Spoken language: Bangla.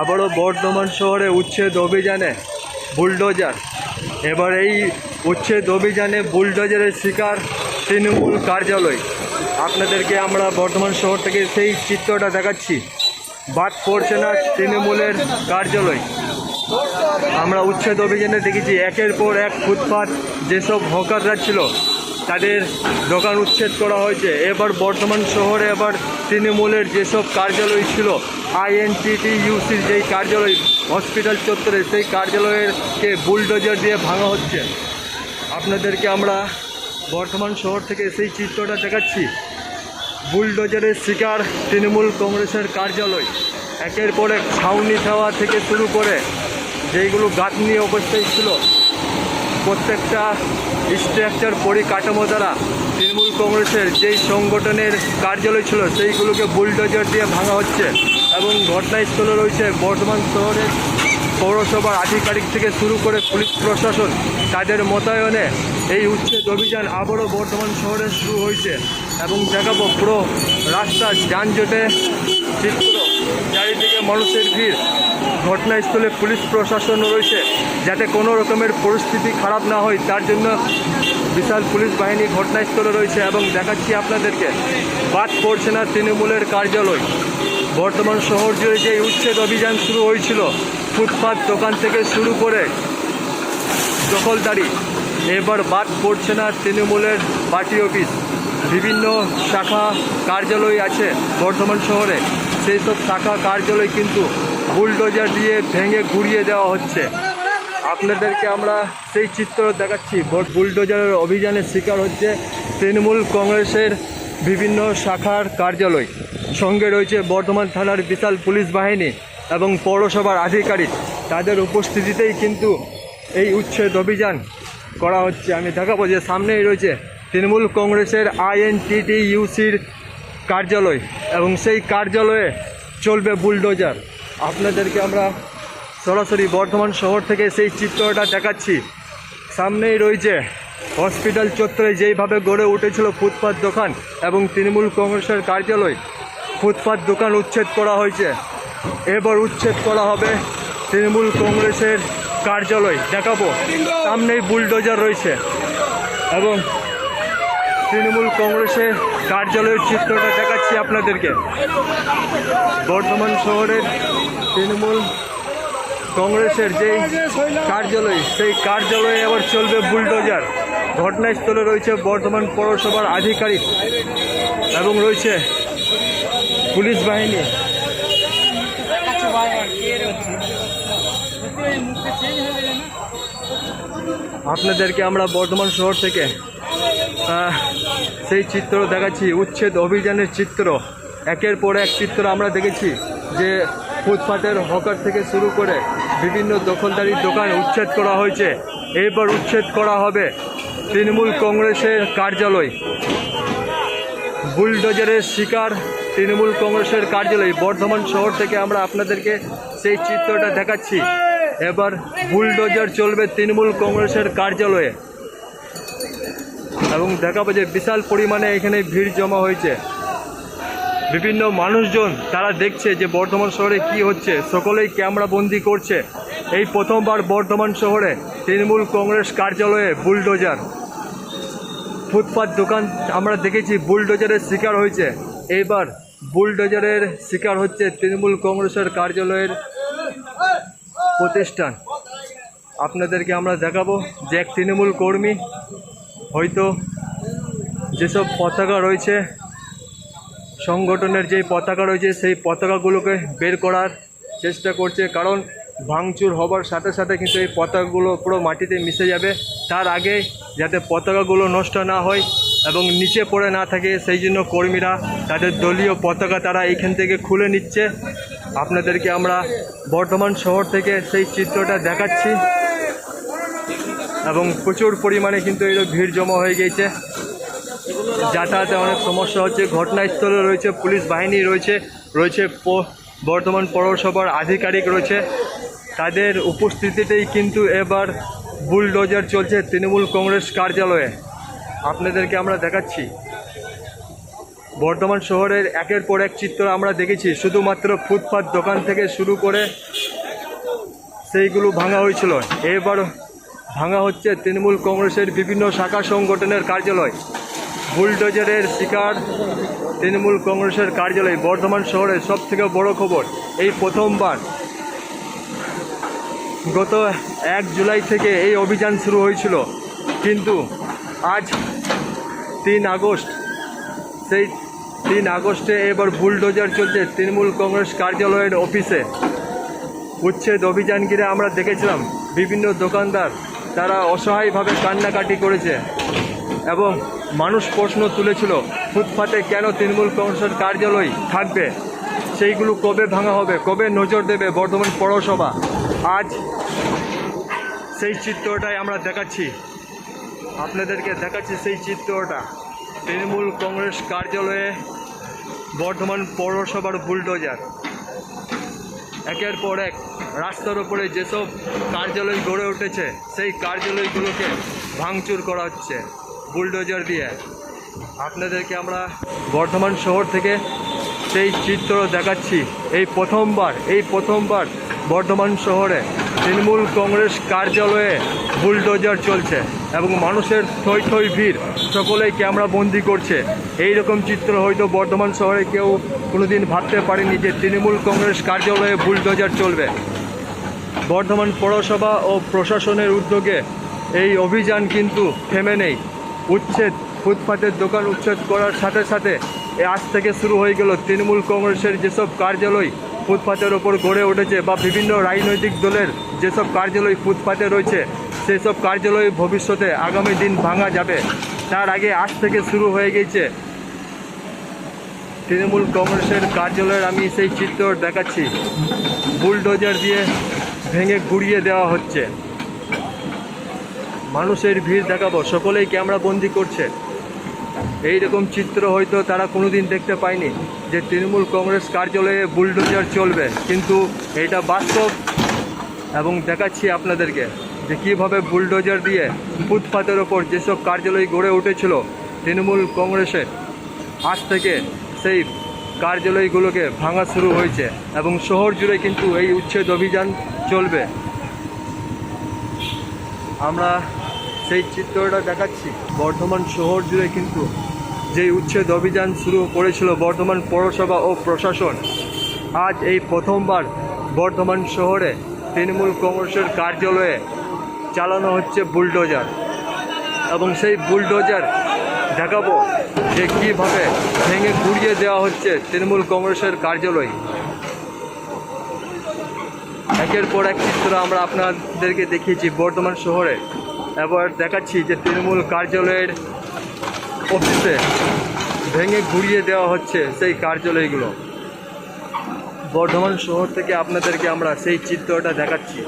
আবারও বর্ধমান শহরে উচ্ছেদ অভিযানে বুলডোজার। এবার এই উচ্ছেদ অভিযানে বুলডোজারের শিকার তৃণমূল কার্যালয়। আপনাদেরকে আমরা বর্ধমান শহর থেকে সেই চিত্রটা দেখাচ্ছি। বাদ পড়ছে না তৃণমূলের কার্যালয়। আমরা উচ্ছেদ অভিযানে দেখেছি, একের পর এক ফুটপাত যেসব হকাররা ছিল, তাদের দোকান উচ্ছেদ করা হয়েছে। এবার বর্ধমান শহরে এবার তৃণমূলের যেসব কার্যালয় ছিল আইএনটিটি ইউসির যেই কার্যালয়, হসপিটাল চত্বরে সেই কার্যালয়েরকে বুলডোজার দিয়ে ভাঙা হচ্ছে। আপনাদেরকে আমরা বর্ধমান শহর থেকে সেই চিত্রটা দেখাচ্ছি। বুলডোজারের শিকার তৃণমূল কংগ্রেসের কার্যালয়। একের পর এক ছাউনি দেওয়া থেকে শুরু করে যেইগুলো গাঁথনি অবস্থায় ছিল, প্রত্যেকটা স্ট্রাকচার পরিকাঠামো দ্বারা তৃণমূল কংগ্রেসের যেই সংগঠনের কার্যালয় ছিল, সেইগুলোকে বুলডোজার দিয়ে ভাঙা হচ্ছে এবং ঘটনাস্থলে রয়েছে বর্ধমান শহরের পৌরসভার আধিকারিক থেকে শুরু করে পুলিশ প্রশাসন। তাদের মোতায়নে এই উচ্ছেদ অভিযান আবারও বর্ধমান শহরে শুরু হয়েছে। এবং দেখাবো পুরো রাস্তা যানজটে চারিদিকে মানুষের ভিড়। ঘটনাস্থলে পুলিশ প্রশাসন রয়েছে যাতে কোনো রকমের পরিস্থিতি খারাপ না হয়। তার জন্য বিশাল পুলিশ বাহিনী ঘটনাস্থলে রয়েছে এবং দেখাচ্ছি আপনাদেরকে। বাদ পড়ছে না তৃণমূলের কার্যালয়। বর্তমান শহর জুড়ে যে উচ্ছেদ অভিযান শুরু হয়েছিল, ফুটপাত দোকান থেকে শুরু করে দখলদারি, এবার বাদ পড়ছে না তৃণমূলের পার্টি অফিস। বিভিন্ন শাখা কার্যালয় আছে বর্ধমান শহরে। সেই সব শাখা কার্যালয় কিন্তু বুলডোজার দিয়ে ভেঙে গুড়িয়ে দেওয়া হচ্ছে। আপনাদেরকে আমরা সেই চিত্র দেখাচ্ছি। বুলডোজারের অভিযানের শিকার হচ্ছে তৃণমূল কংগ্রেসের বিভিন্ন শাখার কার্যালয়। সঙ্গে রয়েছে বর্ধমান থানার বিশাল পুলিশ বাহিনী এবং পৌরসভার আধিকারিক। তাদের উপস্থিতিতেই কিন্তু এই উচ্ছেদ অভিযান করা হচ্ছে। আমি দেখাবো যে সামনেই রয়েছে তৃণমূল কংগ্রেসের আইএনটিটি ইউসির কার্যালয় এবং সেই কার্যালয়ে চলবে বুলডোজার। আপনাদেরকে আমরা সরাসরি বর্ধমান শহর থেকে সেই চিত্রটা দেখাচ্ছি। সামনেই রয়েছে হসপিটাল চত্বরে যেইভাবে গড়ে উঠেছিল ফুটপাত দোকান এবং তৃণমূল কংগ্রেসের কার্যালয়, ফুটপাত দোকান উচ্ছেদ করা হয়েছে। এবার উচ্ছেদ করা হবে তৃণমূল কংগ্রেসের কার্যালয়। দেখাবো। সামনেই বুলডোজার রয়েছে এবং তৃণমূল কংগ্রেসের কার্যালয়ের চিত্রটা দেখাচ্ছি আপনাদেরকে। বর্ধমান শহরের তৃণমূল কংগ্রেসের যেই কার্যালয়, সেই কার্যালয়ে এবার চলবে বুলডোজার। ঘটনাস্থলে রয়েছে বর্ধমান পৌরসভার আধিকারিক এবং রয়েছে পুলিশ বাহিনী। আপনাদেরকে আমরা বর্ধমান শহর থেকে সেই চিত্র দেখাচ্ছি, উচ্ছেদ অভিযানের চিত্র। একের পর এক চিত্র আমরা দেখেছি যে ফুটপাতের হকার থেকে শুরু করে বিভিন্ন দখলদারির দোকান উচ্ছেদ করা হয়েছে। এরপর উচ্ছেদ করা হবে তৃণমূল কংগ্রেসের কার্যালয়। বুলডোজারের শিকার তৃণমূল কংগ্রেসের কার্যালয়, বর্ধমান শহর থেকে আমরা আপনাদেরকে সেই চিত্রটা দেখাচ্ছি। এবার বুলডোজার চলবে তৃণমূল কংগ্রেসের কার্যালয়ে। এবং দেখাবো যে বিশাল পরিমাণে এখানে ভিড় জমা হয়েছে। বিভিন্ন মানুষজন তারা দেখছে যে বর্ধমান শহরে কি হচ্ছে। সকলেই ক্যামেরা বন্দি করছে। এই প্রথমবার বর্ধমান শহরে তৃণমূল কংগ্রেস কার্যালয়ে বুলডোজার। ফুটপাত দোকান আমরা দেখেছি বুলডোজারের শিকার হয়েছে। এইবার বুলডোজারের শিকার হচ্ছে তৃণমূল কংগ্রেসের কার্যালয়ের প্রতিষ্ঠান। আপনাদেরকে আমরা দেখাবো যে এক তৃণমূল কর্মী হয়তো যেসব পতাকা রয়েছে, সংগঠনের যে পতাকা রয়েছে, সেই পতাকাগুলোকে বের করার চেষ্টা করছে। কারণ ভাঙচুর হবার সাথে সাথে কিন্তু এই পতাকাগুলো পুরো মাটিতে মিশে যাবে। তার আগে যাতে পতাকাগুলো নষ্ট না হয় এবং নিচে পড়ে না থাকে, সেই জন্য কর্মীরা তাদের দলীয় পতাকা তারা এইখান থেকে খুলে নিচ্ছে। আপনাদেরকে আমরা বর্ধমান শহর থেকে সেই চিত্রটা দেখাচ্ছি। এবং প্রচুর পরিমাণে কিন্তু এর ভিড় জমা হয়ে গিয়েছে। যাতায়াতে অনেক সমস্যা হচ্ছে। ঘটনাস্থলে রয়েছে পুলিশ বাহিনী, রয়েছে রয়েছে বর্ধমান পৌরসভার আধিকারিক রয়েছে। তাদের উপস্থিতিতেই কিন্তু এবার বুলডোজার চলছে তৃণমূল কংগ্রেস কার্যালয়ে। আপনাদেরকে আমরা দেখাচ্ছি। বর্ধমান শহরের একের পর এক চিত্র আমরা দেখেছি। শুধুমাত্র ফুটপাত দোকান থেকে শুরু করে সেইগুলো ভাঙা হয়েছিল। এবার ভাঙা হচ্ছে তৃণমূল কংগ্রেসের বিভিন্ন শাখা সংগঠনের কার্যালয়। বুলডোজারের শিকার তৃণমূল কংগ্রেসের কার্যালয় বর্ধমান শহরের সব থেকে বড় খবর, এই প্রথমবার। গত এক জুলাই থেকে এই অভিযান শুরু হয়েছিল। কিন্তু আজ তিন আগস্ট, সেই তিন আগস্টে এবার বুলডোজার চলছে তৃণমূল কংগ্রেস কার্যালয়ের অফিসে। উচ্ছেদ অভিযান ঘিরে আমরা দেখেছিলাম বিভিন্ন দোকানদার তারা অসহায়ভাবে কান্নাকাটি করেছে এবং মানুষ প্রশ্ন তুলেছিল, ফুটপাতে কেন তৃণমূল কংগ্রেসের কার্যালয় থাকবে? সেইগুলো কবে ভাঙা হবে? কবে নজর দেবে বর্ধমান পৌরসভা? আজ সেই চিত্রটাই আমরা দেখাচ্ছি। আপনাদেরকে দেখাচ্ছি সেই চিত্রটা। তৃণমূল কংগ্রেস কার্যালয়ে বর্ধমান পৌরসভার বুলডোজার। একের পর এক রাস্তার উপরে যেসব কার্যালয় গড়ে উঠেছে, সেই কার্যালয়গুলোকে ভাঙচুর করা হচ্ছে, বুলডোজার দিয়ে। আপনাদেরকে আমরা বর্ধমান শহর থেকে সেই চিত্র দেখাচ্ছি। এই প্রথমবার এই প্রথমবার বর্ধমান শহরে তৃণমূল কংগ্রেস কার্যালয়ে বুলডোজার চলছে এবং মানুষের থই থই ভিড়, সকলেই ক্যামেরা বন্দি করছে। এই রকম চিত্র হয়তো বর্ধমান শহরে কেউ কোনোদিন ভাবতে পারেনি যে তৃণমূল কংগ্রেস কার্যালয়ে বুলডোজার চলবে। বর্ধমান পৌরসভা ও প্রশাসনের উদ্যোগে এই অভিযান কিন্তু থেমে নেই। উচ্ছেদ, ফুটপাতের দোকান উচ্ছেদ করার সাথে সাথে আজ থেকে শুরু হয়ে গেল তৃণমূল কংগ্রেসের যেসব কার্যালয় ফুটপাতের ওপর গড়ে উঠেছে বা বিভিন্ন রাজনৈতিক দলের যেসব কার্যালয় ফুটপাতে রয়েছে, সেসব কার্যালয় ভবিষ্যতে আগামী দিন ভাঙা যাবে। তার আগে আজ থেকে শুরু হয়ে গেছে। তৃণমূল কংগ্রেসের কার্যালয়ের আমি সেই চিত্র দেখাচ্ছি। বুলডোজার দিয়ে ভেঙে গুড়িয়ে দেওয়া হচ্ছে। মানুষের ভিড় দেখাবো, সকলেই ক্যামেরা বন্দি করছে। এই রকম চিত্র হয়তো তারা কোনোদিন দেখতে পায়নি যে তৃণমূল কংগ্রেস কার্যালয়ে বুলডোজার চলবে, কিন্তু এটা বাস্তব এবং দেখাচ্ছি আপনাদেরকে যে কীভাবে বুলডোজার দিয়ে ফুটপাতের ওপর যেসব কার্যালয় গড়ে উঠেছিল তৃণমূল কংগ্রেসের, আজ থেকে সেই কার্যালয়গুলোকে ভাঙা শুরু হয়েছে এবং শহর জুড়ে কিন্তু এই উচ্ছেদ অভিযান চলবে। আমরা সেই চিত্রটা দেখাচ্ছি। বর্ধমান শহর জুড়ে কিন্তু যে উচ্ছেদ অভিযান শুরু করেছিল বর্ধমান পৌরসভা ও প্রশাসন, আজ এই প্রথমবার বর্ধমান শহরে তৃণমূল কংগ্রেসের কার্যালয়ে চালানো হচ্ছে বুলডোজার। এবং সেই বুলডোজার দেখাবো যে কীভাবে ভেঙে গুড়িয়ে দেওয়া হচ্ছে তৃণমূল কংগ্রেসের কার্যালয়। একের পর এক চিত্র আমরা আপনাদেরকে দেখিয়েছি বর্ধমান শহরে। এবার দেখাচ্ছি যে তৃণমূল কার্যালয়ের অফিসে ভেঙে ঘুরিয়ে দেওয়া হচ্ছে সেই কার্যালয়গুলো। বর্ধমান শহর থেকে আপনাদেরকে আমরা সেই চিত্রটা দেখাচ্ছি।